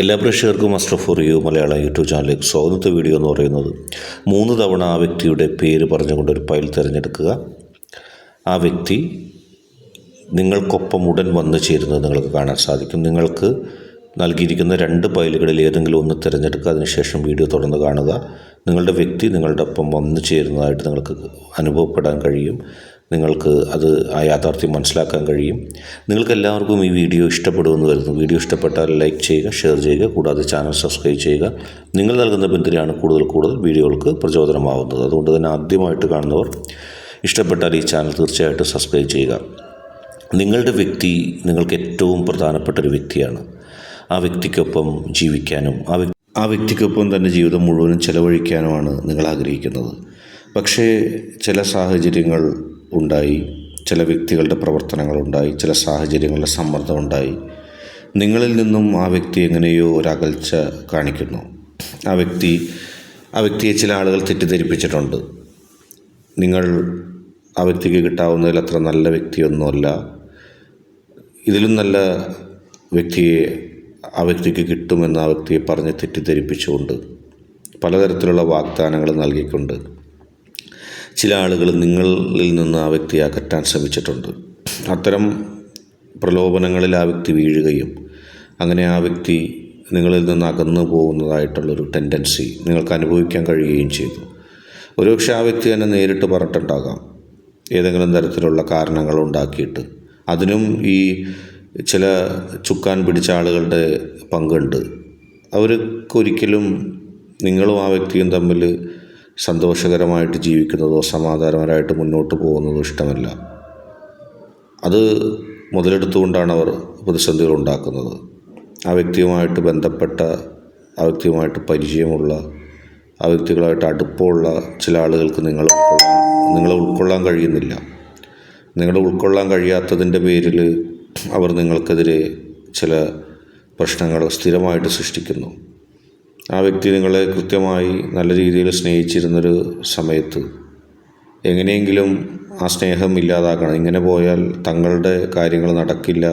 എല്ലാ പ്രേക്ഷകർക്കും master for you Malayala YouTube ചാനലിലേക്ക് സ്വാഗതത്തെ വീഡിയോ എന്ന് പറയുന്നത് മൂന്ന് തവണ ആ വ്യക്തിയുടെ പേര് പറഞ്ഞുകൊണ്ട് ഒരു ഫയൽ തിരഞ്ഞെടുക്കുക. ആ വ്യക്തി നിങ്ങൾക്കൊപ്പം ഉടൻ വന്നു ചേരുന്നത് നിങ്ങൾക്ക് കാണാൻ സാധിക്കും. നിങ്ങൾക്ക് നൽകിയിരിക്കുന്ന രണ്ട് ഫയലുകളിൽ ഏതെങ്കിലും ഒന്ന് തിരഞ്ഞെടുക്കുക. അതിനുശേഷം വീഡിയോ തുടർന്ന് കാണുക. നിങ്ങളുടെ വ്യക്തി നിങ്ങളുടെ ഒപ്പം വന്നു ചേരുന്നതായിട്ട് നിങ്ങൾക്ക് അനുഭവപ്പെടാൻ കഴിയും. നിങ്ങൾക്ക് അത് ആ യാഥാർത്ഥ്യം മനസ്സിലാക്കാൻ കഴിയും. നിങ്ങൾക്ക് എല്ലാവർക്കും ഈ വീഡിയോ ഇഷ്ടപ്പെടുമെന്ന് വരുന്നു വീഡിയോ ഇഷ്ടപ്പെട്ടാൽ ലൈക്ക് ചെയ്യുക ഷെയർ ചെയ്യുക കൂടാതെ ചാനൽ സബ്സ്ക്രൈബ് ചെയ്യുക. നിങ്ങൾ നൽകുന്ന പിന്തുണയാണ് കൂടുതൽ കൂടുതൽ വീഡിയോകൾക്ക് പ്രചോദനമാവുന്നത്. അതുകൊണ്ട് തന്നെ ആദ്യമായിട്ട് കാണുന്നവർ ഇഷ്ടപ്പെട്ടാൽ ഈ ചാനൽ തീർച്ചയായിട്ടും സബ്സ്ക്രൈബ് ചെയ്യുക. നിങ്ങളുടെ വ്യക്തി നിങ്ങൾക്ക് ഏറ്റവും പ്രധാനപ്പെട്ട ഒരു വ്യക്തിയാണ്. ആ വ്യക്തിക്കൊപ്പം ജീവിക്കാനും ആ വ്യക്തി ആ വ്യക്തിക്കൊപ്പം തന്നെ ജീവിതം മുഴുവനും ചെലവഴിക്കാനുമാണ് നിങ്ങൾ ആഗ്രഹിക്കുന്നത്. പക്ഷേ ചില സാഹചര്യങ്ങൾ ഉണ്ടായി. ചില വ്യക്തികളുടെ പ്രവർത്തനങ്ങളുണ്ടായി ചില സാഹചര്യങ്ങളുടെ സമ്മർദ്ദം ഉണ്ടായി. നിങ്ങളിൽ നിന്നും ആ വ്യക്തി എങ്ങനെയോ ഒരകൽച്ച കാണിക്കുന്നു. ആ വ്യക്തി ആ വ്യക്തിയെ ചില ആളുകൾ തെറ്റിദ്ധരിപ്പിച്ചിട്ടുണ്ട്. നിങ്ങൾ ആ വ്യക്തിക്ക് കിട്ടാവുന്നതിൽ അത്ര നല്ല വ്യക്തിയൊന്നുമല്ല. ഇതിലും നല്ല വ്യക്തിയെ ആ വ്യക്തിക്ക് കിട്ടുമെന്ന് ആ വ്യക്തിയെ പറഞ്ഞ് തെറ്റിദ്ധരിപ്പിച്ചുകൊണ്ട് പലതരത്തിലുള്ള വാഗ്ദാനങ്ങൾ നൽകിക്കൊണ്ട് ചില ആളുകൾ നിങ്ങളിൽ നിന്ന് ആ വ്യക്തിയെ അകറ്റാൻ ശ്രമിച്ചിട്ടുണ്ട്. അത്തരം പ്രലോഭനങ്ങളിൽ ആ വ്യക്തി വീഴുകയും അങ്ങനെ ആ വ്യക്തി നിങ്ങളിൽ നിന്ന് അകന്നു പോകുന്നതായിട്ടുള്ളൊരു ടെൻഡൻസി നിങ്ങൾക്ക് അനുഭവിക്കാൻ കഴിയുകയും ചെയ്തു. ഒരുപക്ഷെ ആ വ്യക്തി തന്നെ നേരിട്ട് പറഞ്ഞിട്ടുണ്ടാകാം. ഏതെങ്കിലും തരത്തിലുള്ള കാരണങ്ങൾ ഉണ്ടാക്കിയിട്ട്. അതിനും ഈ ചില ചുക്കാൻ പിടിച്ച ആളുകളുടെ പങ്കുണ്ട്. അവർക്കൊരിക്കലും നിങ്ങളും ആ വ്യക്തിയും തമ്മിൽ സന്തോഷകരമായിട്ട് ജീവിക്കുന്നതോ സമാധാനപരമായിട്ട് മുന്നോട്ട് പോകുന്നതോ ഇഷ്ടമല്ല. അത് മുതലെടുത്തുകൊണ്ടാണ് അവർ പ്രതിസന്ധികൾ ഉണ്ടാക്കുന്നത് ആ വ്യക്തിയുമായിട്ട് ബന്ധപ്പെട്ട ആ വ്യക്തിയുമായിട്ട് പരിചയമുള്ള ആ വ്യക്തികളായിട്ട് അടുപ്പമുള്ള ചില ആളുകൾക്ക് നിങ്ങൾ നിങ്ങളെ ഉൾക്കൊള്ളാൻ കഴിയുന്നില്ല. നിങ്ങളെ ഉൾക്കൊള്ളാൻ കഴിയാത്തതിന്റെ പേരിൽ അവർ നിങ്ങൾക്കെതിരെ ചില പ്രശ്നങ്ങൾ സ്ഥിരമായിട്ട് സൃഷ്ടിക്കുന്നു. ആ വ്യക്തി നിങ്ങളെ കൃത്യമായി നല്ല രീതിയിൽ സ്നേഹിച്ചിരുന്നൊരു സമയത്ത് എങ്ങനെയെങ്കിലും ആ സ്നേഹം ഇല്ലാതാക്കണം. ഇങ്ങനെ പോയാൽ തങ്ങളുടെ കാര്യങ്ങൾ നടക്കില്ല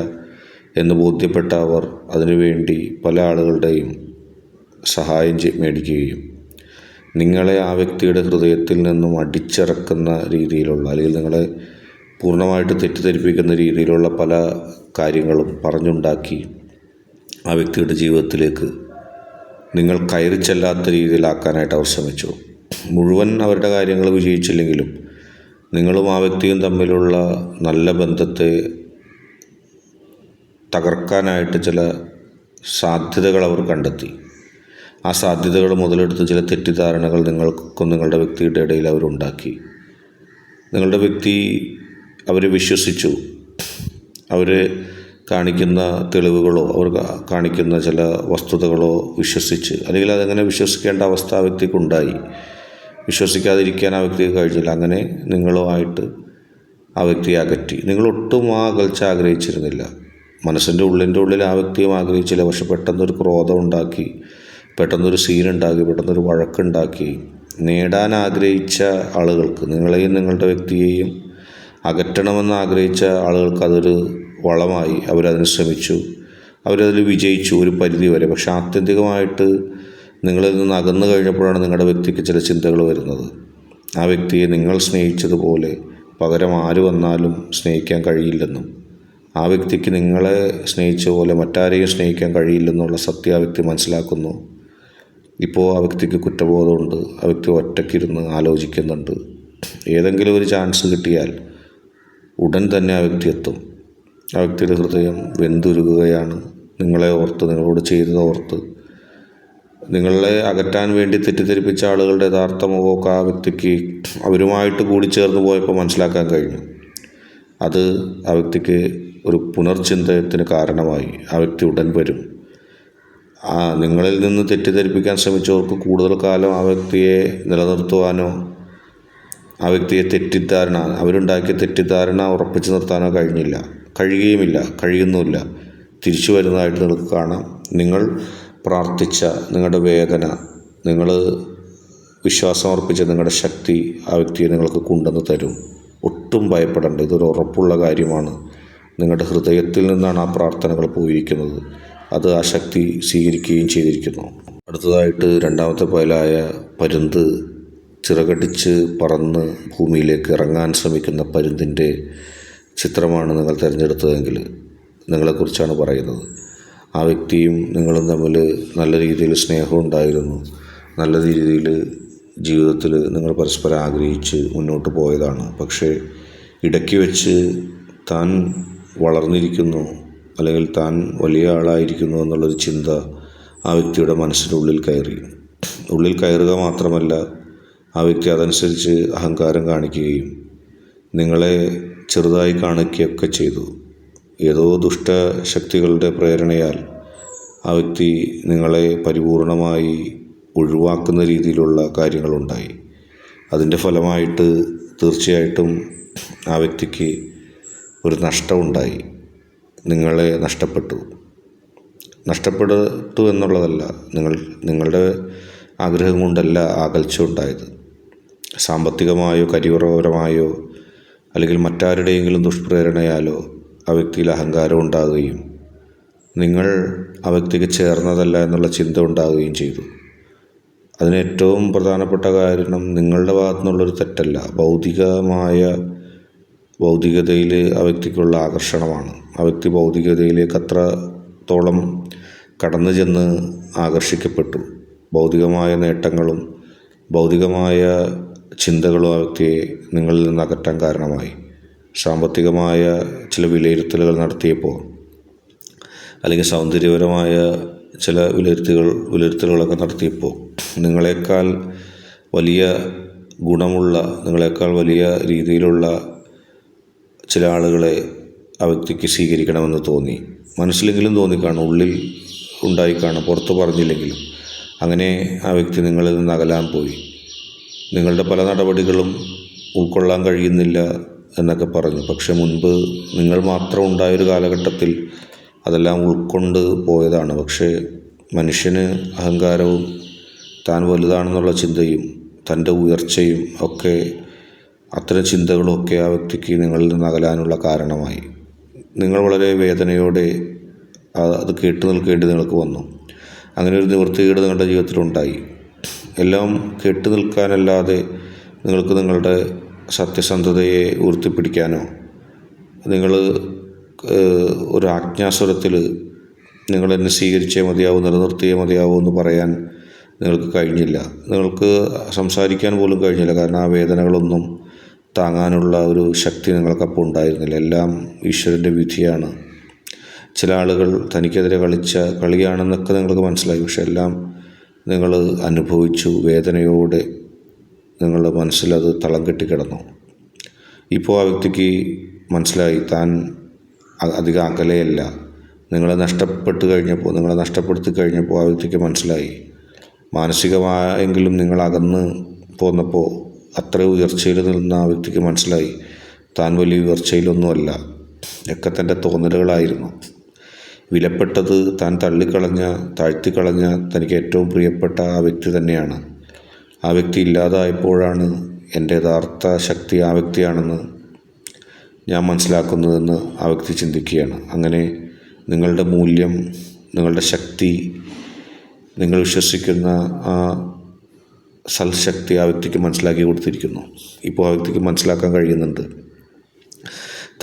എന്ന് ബോധ്യപ്പെട്ട അവർ അതിനുവേണ്ടി പല ആളുകളുടെയും സഹായം മേടിക്കുകയും നിങ്ങളെ ആ വ്യക്തിയുടെ ഹൃദയത്തിൽ നിന്നും അടിച്ചിറക്കുന്ന രീതിയിലുള്ള അല്ലെങ്കിൽ നിങ്ങളെ പൂർണമായിട്ട് തെറ്റിദ്ധരിപ്പിക്കുന്ന രീതിയിലുള്ള പല കാര്യങ്ങളും പറഞ്ഞുണ്ടാക്കി ആ വ്യക്തിയുടെ ജീവിതത്തിലേക്ക് നിങ്ങൾ കയറി ചെല്ലാത്ത രീതിയിലാക്കാനായിട്ട് അവർ ശ്രമിച്ചു. മുഴുവൻ അവരുടെ കാര്യങ്ങൾ വിജയിച്ചില്ലെങ്കിലും നിങ്ങളും ആ വ്യക്തിയും തമ്മിലുള്ള നല്ല ബന്ധത്തെ തകർക്കാനായിട്ട് ചില സാധ്യതകൾ അവർ കണ്ടെത്തി. ആ സാധ്യതകൾ മുതലെടുത്ത് ചില തെറ്റിദ്ധാരണകൾ നിങ്ങൾക്കും നിങ്ങളുടെ വ്യക്തിയുടെ ഇടയിൽ അവരുണ്ടാക്കി നിങ്ങളുടെ വ്യക്തി അവരെ വിശ്വസിച്ചു. അവർ കാണിക്കുന്ന തെളിവുകളോ അവർ കാണിക്കുന്ന ചില വസ്തുതകളോ വിശ്വസിച്ച് അല്ലെങ്കിൽ അതങ്ങനെ വിശ്വസിക്കേണ്ട അവസ്ഥ ആ വ്യക്തിക്കുണ്ടായി വിശ്വസിക്കാതിരിക്കാൻ ആ വ്യക്തിക്ക് കഴിഞ്ഞില്ല. അങ്ങനെ നിങ്ങളുമായിട്ട് ആ വ്യക്തിയെ അകറ്റി. നിങ്ങളൊട്ടും ആ അകൽച്ച ആഗ്രഹിച്ചിരുന്നില്ല. മനസ്സിന്റെ ഉള്ളിന്റെ ഉള്ളിൽ ആ വ്യക്തിയും ആഗ്രഹിച്ചില്ല. പക്ഷെ പെട്ടെന്നൊരു ക്രോധം ഉണ്ടാക്കി പെട്ടെന്നൊരു സീനുണ്ടാക്കി പെട്ടെന്നൊരു വഴക്കുണ്ടാക്കി നേടാൻ ആഗ്രഹിച്ച ആളുകൾക്ക് നിങ്ങളെയും നിങ്ങളുടെ വ്യക്തിയെയും അകറ്റണമെന്ന് ആഗ്രഹിച്ച ആളുകൾക്ക് അതൊരു വളമായി അവരതിന് ശ്രമിച്ചു. അവരതിൽ വിജയിച്ചു ഒരു പരിധി വരെ. പക്ഷെ ആത്യന്തികമായിട്ട് നിങ്ങളിൽ നിന്ന് അകന്നു കഴിഞ്ഞപ്പോഴാണ് നിങ്ങളുടെ വ്യക്തിക്ക് ചില ചിന്തകൾ വരുന്നത്. ആ വ്യക്തിയെ നിങ്ങൾ സ്നേഹിച്ചതുപോലെ പകരം ആര് വന്നാലും സ്നേഹിക്കാൻ കഴിയില്ലെന്നും ആ വ്യക്തിക്ക് നിങ്ങളെ സ്നേഹിച്ച പോലെ മറ്റാരെയും സ്നേഹിക്കാൻ കഴിയില്ലെന്നുള്ള സത്യം ആ വ്യക്തി മനസ്സിലാക്കുന്നു. ഇപ്പോൾ ആ വ്യക്തിക്ക് കുറ്റബോധമുണ്ട്. ആ വ്യക്തി ഒറ്റയ്ക്കിരുന്ന് ആലോചിക്കുന്നുണ്ട്. ഏതെങ്കിലും ഒരു ചാൻസ് കിട്ടിയാൽ ഉടൻ തന്നെ ആ വ്യക്തി എത്തും. ആ വ്യക്തിയുടെ ഹൃദയം വെന്തുരുകുകയാണ്. നിങ്ങളെ ഓർത്ത് നിങ്ങളോട് ചെയ്യുന്ന ഓർത്ത്. നിങ്ങളെ അകറ്റാൻ വേണ്ടി തെറ്റിദ്ധരിപ്പിച്ച ആളുകളുടെ യഥാർത്ഥ മുഖമൊക്കെ ആ വ്യക്തിക്ക് അവരുമായിട്ട് കൂടിച്ചേർന്ന് പോയപ്പോൾ മനസ്സിലാക്കാൻ കഴിഞ്ഞു. അത് ആ വ്യക്തിക്ക് ഒരു പുനർചിന്തയത്തിന് കാരണമായി. ആ വ്യക്തി ഉടൻ വരും. ആ നിങ്ങളിൽ നിന്ന് തെറ്റിദ്ധരിപ്പിക്കാൻ ശ്രമിച്ചവർക്ക് കൂടുതൽ കാലം ആ വ്യക്തിയെ നിലനിർത്തുവാനോ ആ വ്യക്തിയെ തെറ്റിദ്ധാരണ അവരുണ്ടാക്കിയ തെറ്റിദ്ധാരണ ഉറപ്പിച്ചു നിർത്താനോ കഴിഞ്ഞില്ല. കഴിയുകയുമില്ല കഴിയുന്നുമില്ല. തിരിച്ചു വരുന്നതായിട്ട് നിങ്ങൾക്ക് കാണാം. നിങ്ങൾ പ്രാർത്ഥിച്ച നിങ്ങളുടെ വേദന നിങ്ങൾ വിശ്വാസമർപ്പിച്ച നിങ്ങളുടെ ശക്തി ആ വ്യക്തിയെ നിങ്ങൾക്ക് കൊണ്ടുവന്ന് തരും. ഒട്ടും ഭയപ്പെടേണ്ട ഇതൊരു ഉറപ്പുള്ള കാര്യമാണ്. നിങ്ങളുടെ ഹൃദയത്തിൽ നിന്നാണ് ആ പ്രാർത്ഥനകൾ പോയിരിക്കുന്നത്. അത് ആ ശക്തി സ്വീകരിക്കുകയും ചെയ്തിരിക്കുന്നു. അടുത്തതായിട്ട് രണ്ടാമത്തെ പൈലായ പരുന്ത് ചിറകടിച്ച് പറന്ന് ഭൂമിയിലേക്ക് ഇറങ്ങാൻ ശ്രമിക്കുന്ന പരുന്തിന്റെ ചിത്രമാണ് നിങ്ങൾ തിരഞ്ഞെടുത്തതെങ്കിൽ നിങ്ങളെക്കുറിച്ചാണ് പറയുന്നത്. ആ വ്യക്തിയും നിങ്ങളും തമ്മിൽ നല്ല രീതിയിൽ സ്നേഹം ഉണ്ടായിരുന്നു. നല്ല രീതിയിൽ ജീവിതത്തിൽ നിങ്ങൾ പരസ്പരം ആഗ്രഹിച്ച് മുന്നോട്ട് പോയതാണ്. പക്ഷേ ഇടയ്ക്ക് വെച്ച് താൻ വളർന്നിരിക്കുന്നു അല്ലെങ്കിൽ താൻ വലിയ ആളായിരിക്കുന്നു എന്നുള്ളൊരു ചിന്ത ആ വ്യക്തിയുടെ മനസ്സിനുള്ളിൽ കയറി. ഉള്ളിൽ കയറുക മാത്രമല്ല ആ വ്യക്തി അതനുസരിച്ച് അഹങ്കാരം കാണിക്കുകയും നിങ്ങളെ ചെറുതായി കാണിക്കുകയൊക്കെ ചെയ്തു. ഏതോ ദുഷ്ടശക്തികളുടെ പ്രേരണയാൽ ആ വ്യക്തി നിങ്ങളെ പരിപൂർണമായി ഒഴിവാക്കുന്ന രീതിയിലുള്ള കാര്യങ്ങളുണ്ടായി. അതിന്റെ ഫലമായിട്ട് തീർച്ചയായിട്ടും ആ വ്യക്തിക്ക് ഒരു നഷ്ടമുണ്ടായി. നിങ്ങളെ നഷ്ടപ്പെട്ടു. നഷ്ടപ്പെട്ടു എന്നുള്ളതല്ല നിങ്ങൾ നിങ്ങളുടെ ആഗ്രഹം കൊണ്ടല്ല അകൽച്ച ഉണ്ടായത്. സാമ്പത്തികമായോ കരിയറപരമായോ അല്ലെങ്കിൽ മറ്റാരുടെയെങ്കിലും ദുഷ്പ്രേരണയാലോ ആ വ്യക്തിയിൽ അഹങ്കാരം ഉണ്ടാകുകയും നിങ്ങൾ ആ വ്യക്തിക്ക് ചേർന്നതല്ല എന്നുള്ള ചിന്ത ഉണ്ടാകുകയും ചെയ്തു. അതിന് ഏറ്റവും പ്രധാനപ്പെട്ട കാരണം നിങ്ങളുടെ ഭാഗത്തു നിന്നുള്ളൊരു തെറ്റല്ല. ഭൗതികമായ ഭൗതികതയിൽ ആ വ്യക്തിക്കുള്ള ആകർഷണമാണ്. ആ വ്യക്തി ഭൗതികതയിലേക്ക് അത്രത്തോളം കടന്നു ചെന്ന് ആകർഷിക്കപ്പെട്ടു. ഭൗതികമായ നേട്ടങ്ങളും ഭൗതികമായ ചിന്തകളും വ്യക്തിയെ നിങ്ങളിൽ നിന്ന് അകറ്റാൻ കാരണമായി. സാമ്പത്തികമായ ചില വിലയിരുത്തലുകൾ നടത്തിയപ്പോൾ അല്ലെങ്കിൽ സൗന്ദര്യപരമായ ചില വിലയിരുത്തുകൾ വിലയിരുത്തലുകളൊക്കെ നടത്തിയപ്പോൾ നിങ്ങളെക്കാൾ വലിയ ഗുണമുള്ള നിങ്ങളെക്കാൾ വലിയ രീതിയിലുള്ള ചില ആളുകളെ ആ വ്യക്തിക്ക് സ്വീകരിക്കണമെന്ന് തോന്നി. മനസ്സിലെങ്കിലും തോന്നിക്കാണും ഉള്ളിൽ ഉണ്ടായിക്കാണും പുറത്ത് പറഞ്ഞില്ലെങ്കിലും. അങ്ങനെ ആ വ്യക്തി നിങ്ങളിൽ നിന്ന് അകലാൻ പോയി. നിങ്ങളുടെ പല നടപടികളും ഉൾക്കൊള്ളാൻ കഴിയുന്നില്ല എന്നൊക്കെ പറഞ്ഞു. പക്ഷെ മുൻപ് നിങ്ങൾ മാത്രം ഉണ്ടായൊരു കാലഘട്ടത്തിൽ അതെല്ലാം ഉൾക്കൊണ്ട് പോയതാണ്. പക്ഷേ മനുഷ്യന് അഹങ്കാരവും താൻ വലുതാണെന്നുള്ള ചിന്തയും തന്റെ ഉയർച്ചയും ഒക്കെ അത്തരം ചിന്തകളൊക്കെ ആ വ്യക്തിക്ക് നിങ്ങളിൽ നിന്ന് അകലാനുള്ള കാരണമായി. നിങ്ങൾ വളരെ വേദനയോടെ അത് കേട്ടു നിൽക്കേണ്ടി നിങ്ങൾക്ക് വന്നു. അങ്ങനെ ഒരു നിവൃത്തികേട് നിങ്ങളുടെ ജീവിതത്തിലുണ്ടായി. എല്ലാം കേട്ടു നിൽക്കാനല്ലാതെ നിങ്ങൾക്ക് നിങ്ങളുടെ സത്യസന്ധതയെ ഉയർത്തിപ്പിടിക്കാനോ നിങ്ങൾ ഒരു ആജ്ഞാസ്വരത്തിൽ നിങ്ങൾ എന്നെ സ്വീകരിച്ചേ മതിയാവൂ നിലനിർത്തിയേ മതിയാവൂ എന്ന് പറയാൻ നിങ്ങൾക്ക് കഴിഞ്ഞില്ല. നിങ്ങൾക്ക് സംസാരിക്കാൻ പോലും കഴിഞ്ഞില്ല. കാരണം ആ വേദനകളൊന്നും താങ്ങാനുള്ള ഒരു ശക്തി നിങ്ങൾക്കപ്പോൾ ഉണ്ടായിരുന്നില്ല. എല്ലാം ഈശ്വരന്റെ വിധിയാണ്. ചില ആളുകൾ തനിക്കെതിരെ കളിച്ച കളിയാണെന്നൊക്കെ നിങ്ങൾക്ക് മനസ്സിലായി. പക്ഷെ എല്ലാം നിങ്ങൾ അനുഭവിച്ചു വേദനയോടെ നിങ്ങളുടെ മനസ്സിലത് തളം കെട്ടിക്കിടന്നു. ഇപ്പോൾ ആ വ്യക്തിക്ക് മനസ്സിലായി താൻ അധികം അകലെയല്ല. നിങ്ങളെ നഷ്ടപ്പെട്ട് കഴിഞ്ഞപ്പോൾ നിങ്ങളെ നഷ്ടപ്പെടുത്തി കഴിഞ്ഞപ്പോൾ ആ വ്യക്തിക്ക് മനസ്സിലായി. മാനസികമായെങ്കിലും നിങ്ങൾ അകന്ന് പോന്നപ്പോൾ അത്ര ഉയർച്ചയിൽ നിന്ന ആ വ്യക്തിക്ക് മനസ്സിലായി. താൻ വലിയ ഉയർച്ചയിലൊന്നുമല്ല ഒക്കെ തന്റെ തോന്നലുകളായിരുന്നു. വിലപ്പെട്ടത് താൻ തള്ളിക്കളഞ്ഞ താഴ്ത്തിക്കളഞ്ഞ തനിക്ക് ഏറ്റവും പ്രിയപ്പെട്ട ആ വ്യക്തി തന്നെയാണ്. ആ വ്യക്തി ഇല്ലാതായപ്പോഴാണ് എന്റെ യഥാർത്ഥ ശക്തി ആ വ്യക്തിയാണെന്ന് ഞാൻ മനസ്സിലാക്കുന്നതെന്ന് ആ വ്യക്തി ചിന്തിക്കുകയാണ്. അങ്ങനെ നിങ്ങളുടെ മൂല്യം നിങ്ങളുടെ ശക്തി നിങ്ങൾ വിശ്വസിക്കുന്ന ആ സൽശക്തി ആ വ്യക്തിക്ക് മനസ്സിലാക്കി കൊടുത്തിരിക്കുന്നു. ഇപ്പോൾ ആ വ്യക്തിക്ക് മനസ്സിലാക്കാൻ കഴിയുന്നുണ്ട്.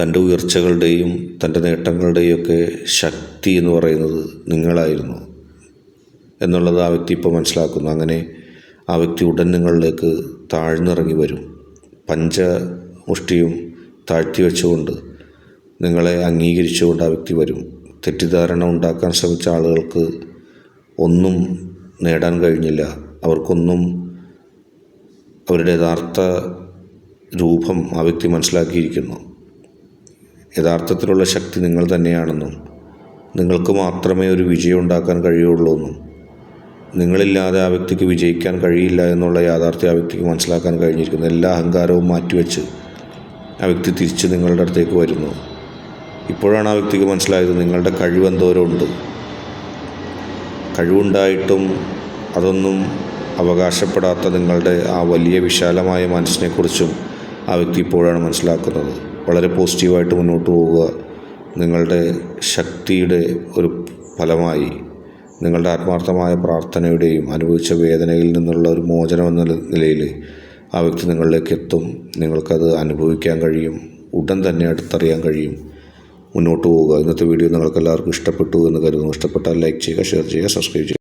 തന്റെ ഉയർച്ചകളുടെയും തന്റെ നേട്ടങ്ങളുടെയും ഒക്കെ ശക്തി എന്ന് പറയുന്നത് നിങ്ങളായിരുന്നു എന്നുള്ളത് ആ വ്യക്തി ഇപ്പോൾ മനസ്സിലാക്കുന്നു. അങ്ങനെ ആ വ്യക്തി ഉടൻ നിങ്ങളിലേക്ക് താഴ്ന്നിറങ്ങി വരും. പഞ്ചമുഷ്ടിയും താഴ്ത്തി വെച്ചുകൊണ്ട് നിങ്ങളെ അംഗീകരിച്ചുകൊണ്ട് ആ വ്യക്തി വരും. തെറ്റിദ്ധാരണ ഉണ്ടാക്കാൻ ശ്രമിച്ച ആളുകൾക്ക് ഒന്നും നേടാൻ കഴിഞ്ഞില്ല. അവർക്കൊന്നും അവരുടെ യഥാർത്ഥ രൂപം ആ വ്യക്തി മനസ്സിലാക്കിയിരിക്കുന്നു. യഥാർത്ഥത്തിലുള്ള ശക്തി നിങ്ങൾ തന്നെയാണെന്നും നിങ്ങൾക്ക് മാത്രമേ ഒരു വിജയം ഉണ്ടാക്കാൻ കഴിയുള്ളൂ എന്നും. നിങ്ങളില്ലാതെ ആ വ്യക്തിക്ക് വിജയിക്കാൻ കഴിയില്ല എന്നുള്ള യാഥാർത്ഥ്യം ആ വ്യക്തിക്ക് മനസ്സിലാക്കാൻ കഴിഞ്ഞിരിക്കുന്നു. എല്ലാ അഹങ്കാരവും മാറ്റിവെച്ച് ആ വ്യക്തി തിരിച്ച് നിങ്ങളുടെ അടുത്തേക്ക് വരുന്നു. ഇപ്പോഴാണ് ആ വ്യക്തിക്ക് മനസ്സിലായത് നിങ്ങളുടെ കഴിവ് എന്തോരം ഉണ്ട്. കഴിവുണ്ടായിട്ടും അതൊന്നും അവകാശപ്പെടാത്ത നിങ്ങളുടെ ആ വലിയ വിശാലമായ മനസ്സിനെക്കുറിച്ചും ആ വ്യക്തി ഇപ്പോഴാണ് മനസ്സിലാക്കുന്നത്. വളരെ പോസിറ്റീവായിട്ട് മുന്നോട്ട് പോവുക. നിങ്ങളുടെ ശക്തിയുടെ ഒരു ഫലമായി നിങ്ങളുടെ ആത്മാർത്ഥമായ പ്രാർത്ഥനയുടെയും അനുഭവിച്ച വേദനയിൽ നിന്നുള്ള ഒരു മോചനം എന്ന നിലയിൽ ആ വ്യക്തി നിങ്ങളിലേക്ക് എത്തും. നിങ്ങൾക്കത് അനുഭവിക്കാൻ കഴിയും. ഉടൻ തന്നെ അടുത്തറിയാൻ കഴിയും. മുന്നോട്ട് പോവുക. ഇന്നത്തെ വീഡിയോ നിങ്ങൾക്ക് എല്ലാവർക്കും ഇഷ്ടപ്പെട്ടു എന്ന് കരുതുന്നു. ഇഷ്ടപ്പെട്ടാൽ ലൈക്ക് ചെയ്യുക ഷെയർ ചെയ്യുക സബ്സ്ക്രൈബ് ചെയ്യുക.